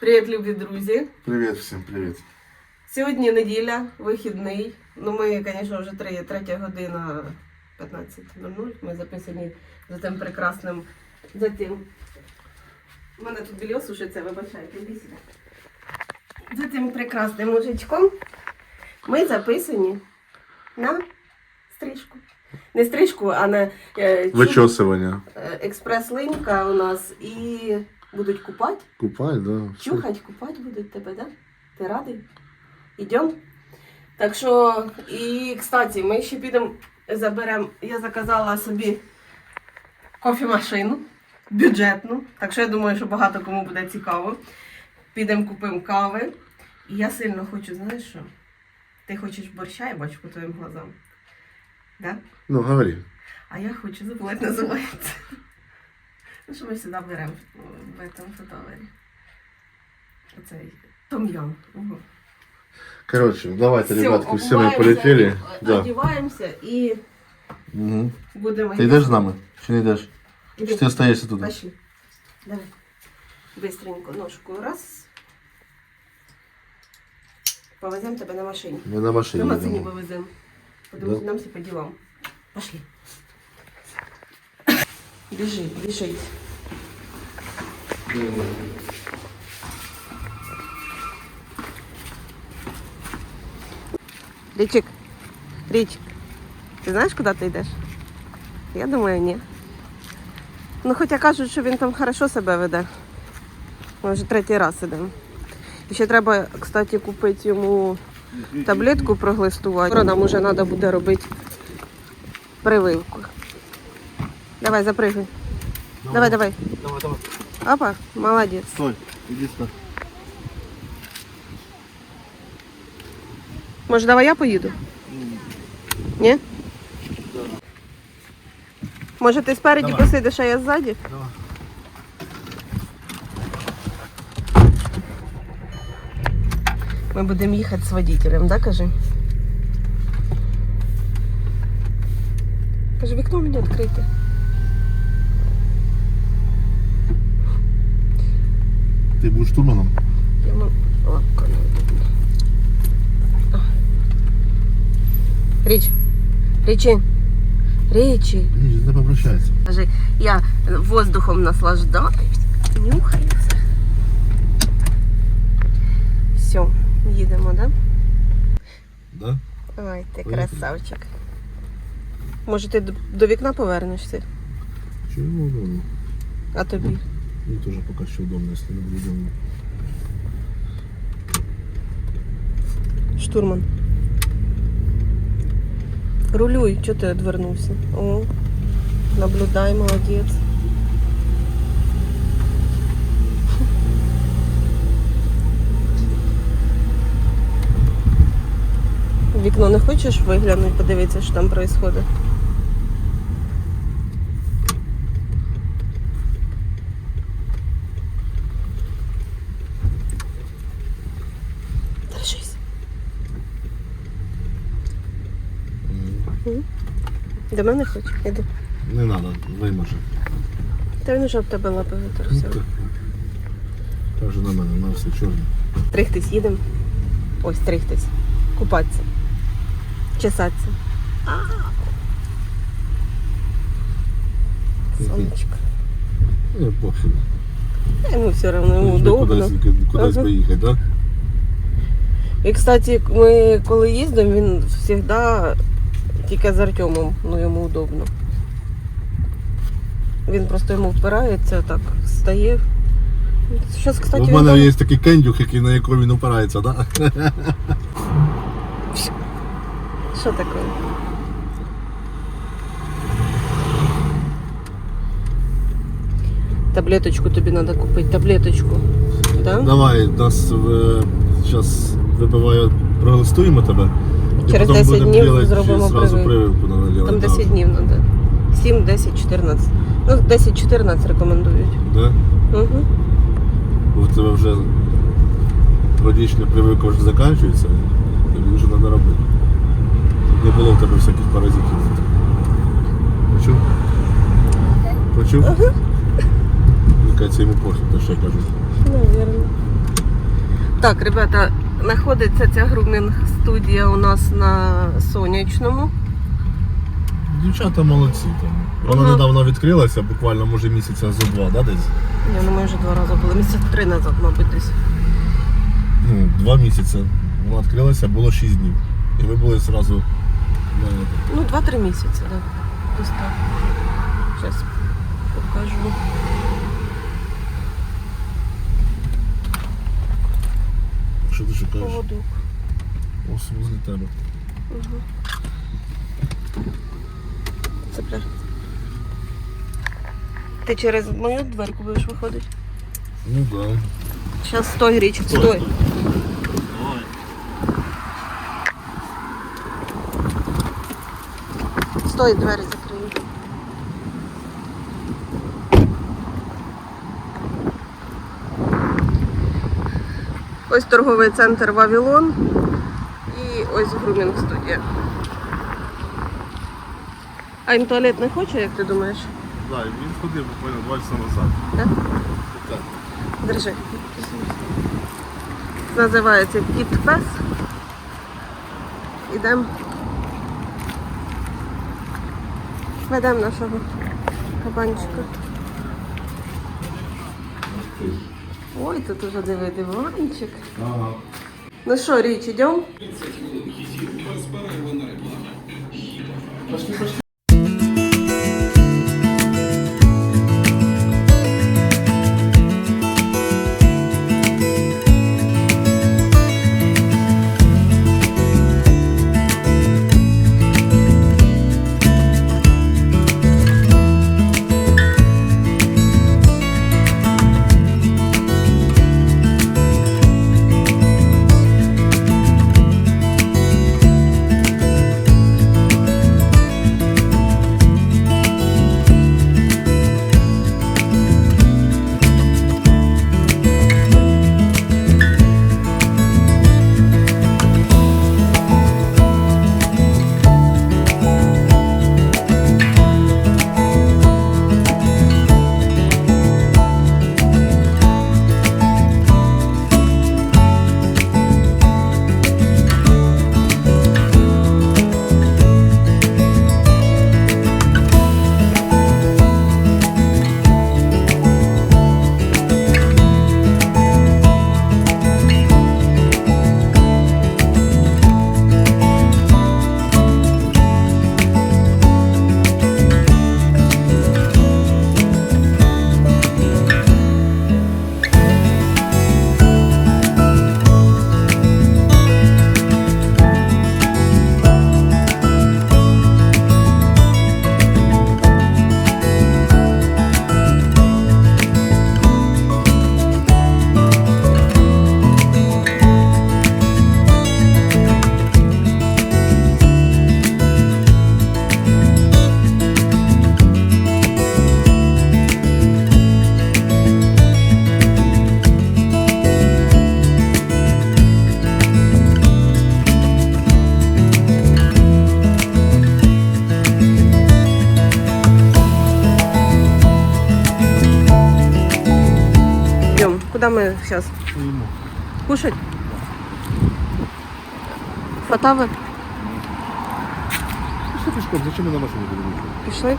Привіт, любі друзі. Привіт всім, привіт. Сьогодні неділя, вихідний. Ну, ми, звісно, вже три, третя година 15.00. Ми записані за тим прекрасним. За тим. У мене тут більо сушиться, вибачайте, іди. За цим прекрасним мужичком ми записані на стрижку. Не стрижку, а на е, Вичосування. е, експрес-линька у нас і будуть купати. Купай, да. Чухать, купать будуть тебе, да? Ти радий? Ідем? Так що, і, кстати, ми ще підемо, заберемо, я заказала собі кофемашину бюджетну. Так що я думаю, що багато кому буде цікаво. Підемо купимо кави. І я сильно хочу, знаєш що? Ти хочеш борща, я бачу по твоїм глазам. Да? Ну, говори. А я хочу забула, як називається. Ну, що ми сюди беремо в этом фотовері. Оцей Том-Ям. Угу. Короче, давайте, Всё, ребятки, все, мы обуваємося, полетели. о- Да. Одіваємося і Угу. будемо. Ти йдеш з нами? Чи не йдеш? Іди. Чи ти остаєшся тут? Пошли. Давай. Быстренько ножку раз. Повеземо тебе на машині. Ми на машині. На машині їдемо. повеземо. Потому Да. що нам всі по ділам. Пошли. Біжи, біжи. Річик, Річик, ти знаєш, куди ти йдеш? Я думаю, ні. Ну, хоча кажуть, що він там хорошо себе веде. Ми вже третій раз ідемо. І ще треба, кстати, купити йому таблетку проглистувати. Нам вже треба буде робити прививку. Давай, запригуй. Давай, давай. Давай, давай. Опа, молодець. Стой, іди сюди. Може, давай я поїду? Ні? Може, ти спереді Давай. посидиш, а я ззаді? Давай. Ми будемо їхати з водителем, да, кажи? Каже, вікно мені відкрите. Штурманом? Йому лапка не видно. Річ. Річі. Річі. Ні, не. Каже, я воздухом наслаждаюсь. Нюхається. Все, їдемо, да? Да? Ой, ти Поїхали. красавчик. Може, ти до- до вікна повернешся? Чому? А тобі? Мені теж поки що удобно, якщо не буде удобно. Штурман. Рулюй, чого ти відвернувся? О, наблюдай, молодець. Вікно не хочеш виглянути, подивитися, що там відбувається? До мене хоч? Іди. Не треба, виможе. Та він уже об тебе лапи витерся. Каже на мене, на все чорне. Стригтись їдемо. Ось стригтись. Купатися. Чесатися. Сонечко. Ну, похід. Та Йому все одно йому удобно. Кудись, кудись Ага. поїхати, так? І, кстати, ми коли їздимо, він завжди тільки з Артемом, ну йому удобно. Він просто йому впирається, так стає. Зараз, кстати, У він мене там- є такий кендюх, який на якому він опирається, так? Да? Що таке? Таблеточку тобі треба купити, таблеточку. Да? Давай, нас зараз випиваю, пролистуємо тебе. І Через 10 днів зробимо прививку. Там да. 10 днів треба. 7, 10, 14. Ну, 10-14 рекомендують. Да? Угу. Бо в тебе вже годічна прививка вже закінчується, тобі вже треба робити. Не було в тебе всяких паразитів. Почув? Почув? Ага. Яка це йому похід, то що я кажу. Наверно. Так, ребята, знаходиться ця грумінг студія у нас на сонячному. Дівчата молодці там. Вона Ага. недавно відкрилася, буквально може місяця зо два, да, десь? Я не вже два рази були. Місяць три назад, мабуть, десь. Ну, два місяці. Вона відкрилася, було 6 днів. І ви були одразу Ну, два-три місяці, так. Десь так. Зараз покажу. Ти? Поводок. Ось возле тебе. Угу. Цепляй. Ти через мою дверку будеш виходити? Ну так. Да. Зараз стой, Річик, Стой, стой. стой. Стой, двері Ось торговий центр Вавилон і ось грумінг студія. А їм туалет не хоче, як ти думаєш? Да, він ходив буквально два часа назад. Так? Так. Держи. Називається Кіт Пес. Ідемо. Ведемо нашого кабанчика. Ой, тут уже диви диванчик. Ага. Ну що, Річ, идем? Пошли, пошли. Мы сейчас? Ему. Кушать? Фотови? Пішли пішком, зачем ми на машині будемо? їхати? Пішли?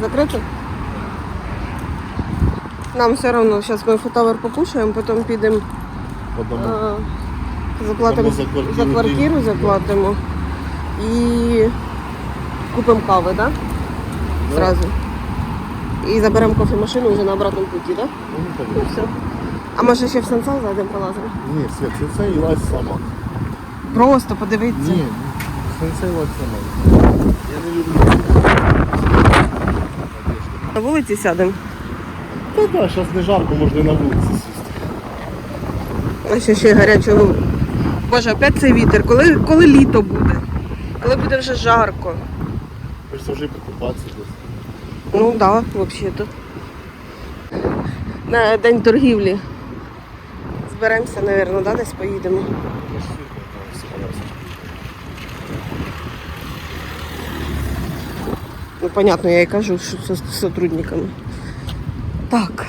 Закрито? Нам все одно, зараз ми фотовер покушаємо, потім підемо Одному. а, заплатимо за квартиру за квартиру, деньги. заплатимо і купимо кави, так? Да? Зразу. І заберемо кофемашину вже на обратному путі, так? Да? Ну, Ну все. А може ще в сенсал зайдемо полазимо? Ні, Свет, сенсей і лазь сама. Просто подивитися. Ні, сенсей лазь сама. Я не люблю. На вулиці сядемо. Та так, зараз не жарко, можна і на вулиці сісти. А ще ще гарячого. Боже, опять цей вітер. Коли, коли літо буде? Коли буде вже жарко. Хочеться вже і покупатися. Ну да, взагалі-то. На день торгівлі. Зберемося, мабуть, да, десь поїдемо. Ну, понятно, я і кажу, що з сотрудниками. Так,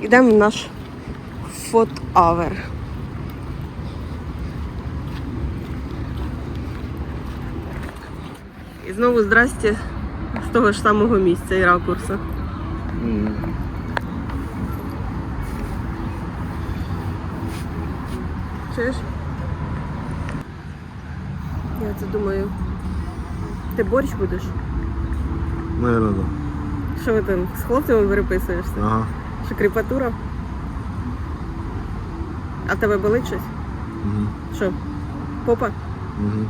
йдемо в наш Hour. І знову здрасте того ж самого місця і ракурсу. Чуєш? Я це думаю. Ти борщ будеш? Наверное, да. Що ви там з хлопцями переписуєшся? Ага. Що кріпатура? А тебе болить щось? Угу. Що? Попа? Угу.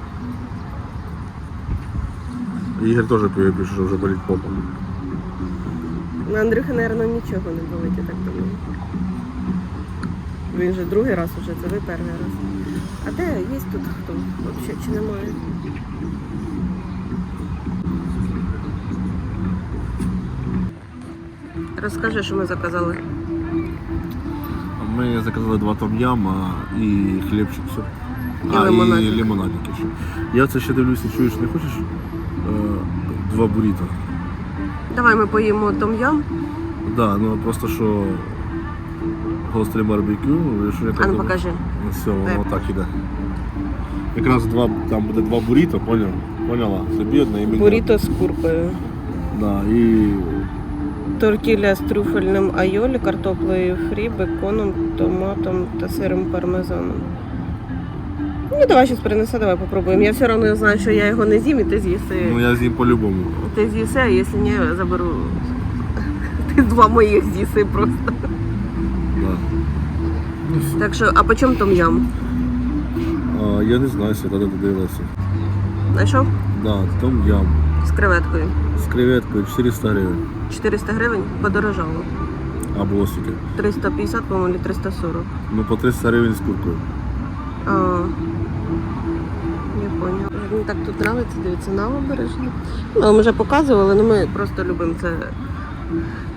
Ігор теж пише, що вже болить попа. На Андрюхи, мабуть, нічого не болить, я так думаю. Він же другий раз уже, це ви перший раз. А де є тут хто? Взагалі чи немає? Розкажи, що ми заказали. Ми заказали два том-яма і хлібчик. Все. І а, лимонадик. і лимонадики ще. Я це ще дивлюся, чуєш, не хочеш два буріта? Давай ми поїмо том-ям. Да, ну просто що гострий барбекю, що я А ну покажи. Ну, все, воно Дай. так іде. Якраз два, там буде два буріто, поняв? Поняла? Собі одне і мені. Буріто з куркою. Да, і Тортілля з трюфельним айолі, картоплею фрі, беконом, томатом та сиром пармезаном. Ну, давай щось принесе, давай попробуємо. Я все одно знаю, що я його не з'їм, і ти з'їси. ну я з ним по-любому. Ти з'їси, а якщо ні, заберу. Ти два моїх з'їси просто. Да. Так що, а по чому том ям? А, я не знаю, що тоді дивилася. Знайшов? Да, том ям. З креветкою. З креветкою 400 гривень. 400 гривень подорожало. Або скільки. 350, по-моєму, 340. Ну по 300 гривень з куркою. А. Мені так тут подобається, дивіться, набережна. Ну, ми вже показували, але ми просто любимо це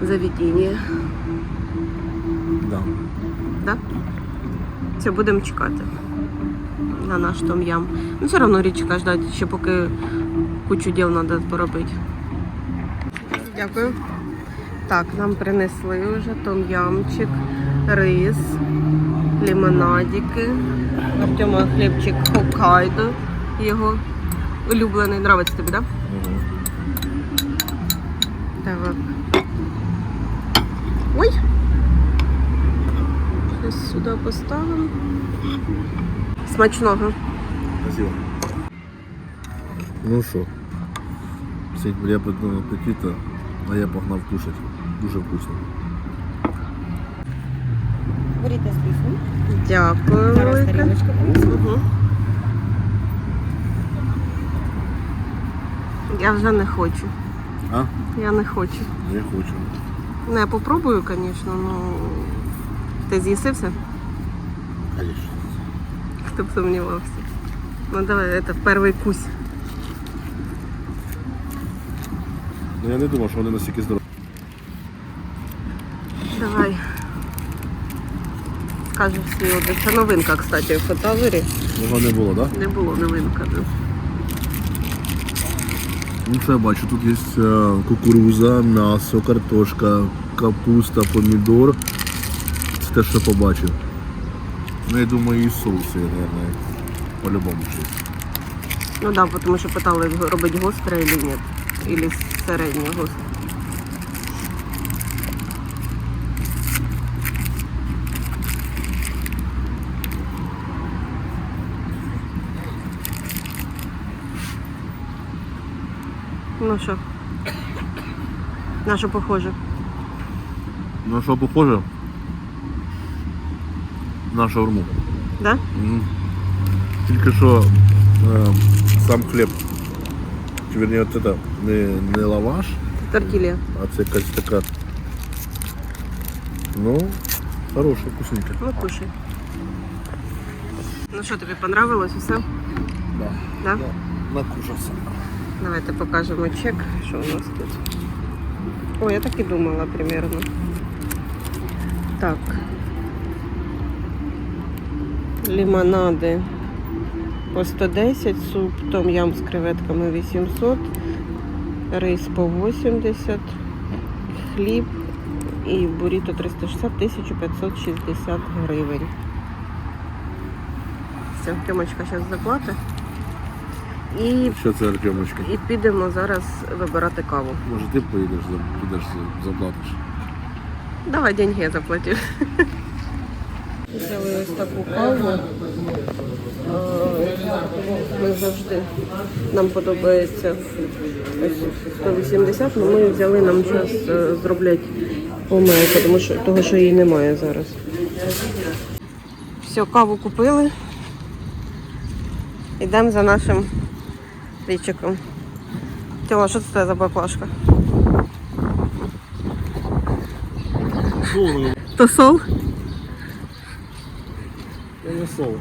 заведення. Да. Да? Все, будемо чекати на наш том-ям. Ну, все одно річка ждать, ще поки кучу діл треба поробити. Дякую. Так, нам принесли вже том-ямчик, рис, лимонадики. Артема хлібчик Хоккайдо. Його улюблений. Нравиться тобі, так? Да? Угу. Так. Ой! Щось сюди поставимо. Смачного. Спасибо. Ну що, всіх приємного апетита, а я погнав кушать. Дуже вкусно. Беріть списку. Дякую. Зараз тарілочка. Угу. Я вже не хочу. А? Я не хочу. Я хочу. Ну, я попробую, звісно, ну. Ти з'їси все? Конечно. Хто б сумнівався. Ну давай, це перший кусь. Ну я не думав, що вони настільки здорові. Давай. Скажи свій отдих. Це новинка, кстати, в фотовері. Його не було, так? Да? Не було новинка. Да. Ну що я бачу, тут є е, кукуруза, м'ясо, картошка, капуста, помідор. Це те, що побачив. Ну я думаю, і соуси, мабуть, по-любому щось. Ну так, да, тому що питали, робить гостре чи ні. Или середнє гостре. Ну що? На що похоже? Ну що похоже? На шаурму. Да? Мгм. Тільки що е, сам хліб, чи вірні, от це не, не лаваш, Тортилья. а це якась така. Ну, хороша, вкусненька. Ну, кушай. Ну що, тобі понравилось усе? Да. Да? Накушався. Давайте покажемо чек, що у нас тут. О, я так і думала примерно. Так. Лимонади по 110, суп, том ям з креветками 800, рис по 80, хліб і буріто 360 1560 гривень. Все, Тьомочка зараз заплатить. І, Що це Артемочка? і підемо зараз вибирати каву. Може ти поїдеш, за- підеш за- заплатиш? Давай деньги я заплатю. Взяли ось таку каву. Е, Ми завжди нам подобається ось 180, але ми взяли нам час зроблять помилку, тому що того, що її немає зараз. Все, каву купили. Йдемо за нашим річиком. Тіло, що це за баклажка? То сол? Я не соло.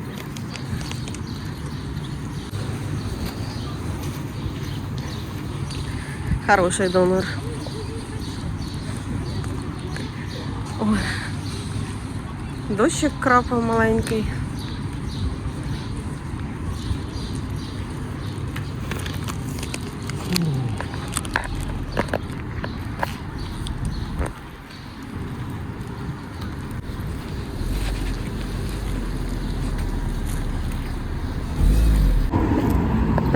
Хороший донор. Ой. Дощик крапав маленький.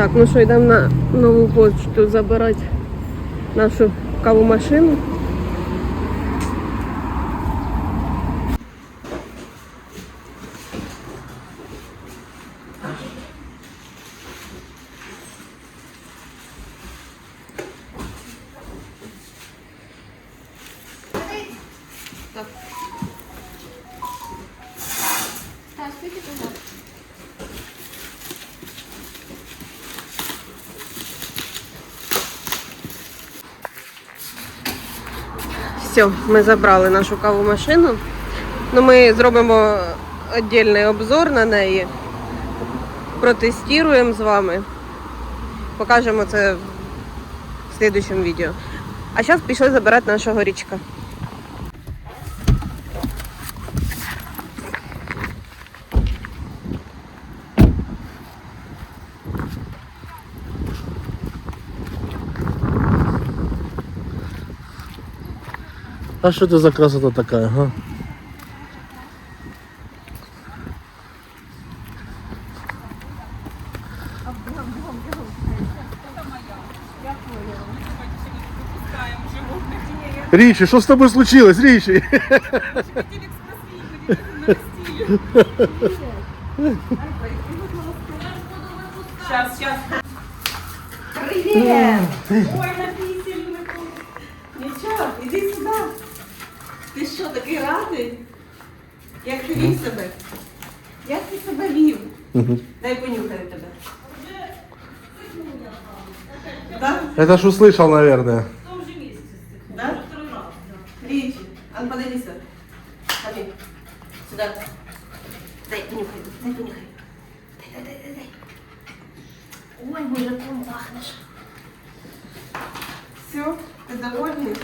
Так, ну що, йдемо на нову почту забирати нашу кавомашину. Все, ми забрали нашу кавомашину. Ну, ми зробимо віддільний обзор на неї. Протестуємо з вами. Покажемо це в слідчому відео. А зараз пішли забирати нашого річка. А що це за красота така, га? Річі, що з тобою случилось, Річі? Сейчас, сейчас. Привет! Ой, що, такий радий? Як ти вів себе? Як ти себе вів? Дай понюхаю тебе. Да? Это ж услышал, наверное. Да? Ричи, а ну подойди сюда. Ходи. Сюда. Дай понюхай, дай понюхай. Дай, дай, дай, дай, дай. Ой, мужиком пахнешь. Все, ты довольный?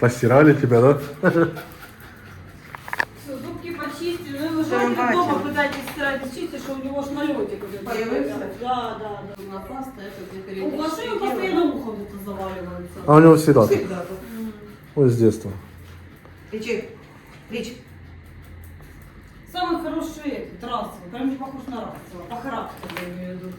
Постирали тебя, да? Все, зубки почистили, ну вы же дома пытаетесь стирать чистить, что у него ж налетик уже Появился? Да, да, да. На паста, это У машины постоянно ухо где-то заваливается. А у него всегда так. Всегда. Ой, с детства. Ричи, Рич, Самый хороший этот, расовый, прям не похож на расового, по характеру я имею в виду.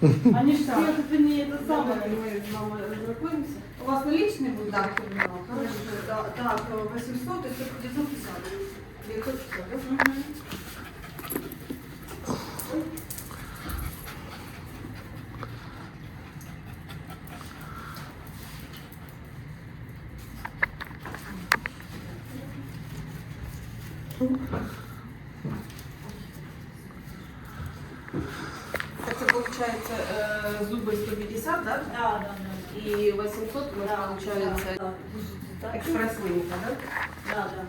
Они же все это не это самое. мы с мамой знакомимся. У вас наличный будет? Да. терминал? Хорошо, да, так, 800 и 950. 950, да? Да? Да, да.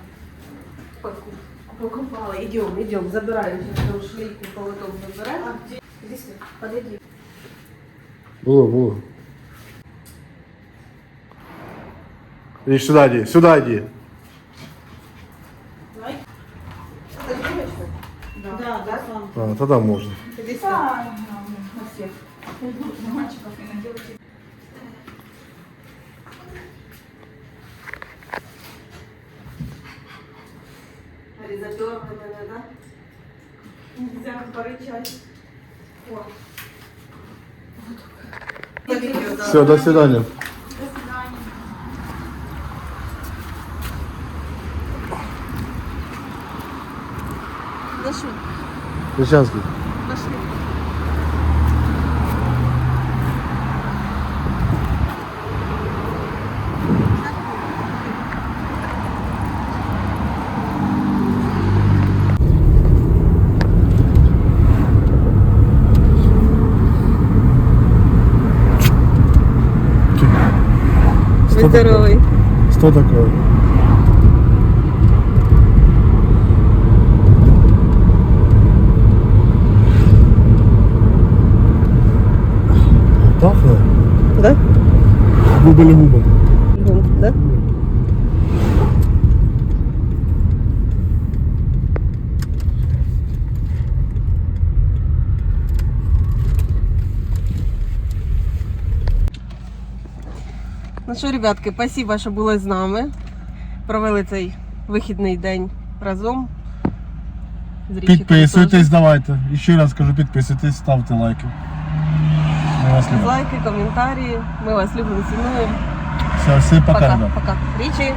Поку- Покупала. Идем, идем, забираем. Сейчас там шлейку, поводок забираем. А где? Сюда, подойди. Было, было. Иди сюда иди, сюда иди. Давай. Это девочка? Да, да, сам. А, тогда можно. Сюда. Да, на всех. мальчиков и Нельзя порычать. О. Все, до свидания. Ну Будь здоровий. Что такое? Пахло? Да? Губили що, ребятки, спасибо, що були з нами. Провели цей вихідний день разом. З Підписуйтесь, давайте. І ще раз кажу, підписуйтесь, ставте лайки. Ми вас любимо. Лайки, коментарі. Ми вас любимо, цінуємо. Все, всі пока. Пока. ребят. Пока. Річі.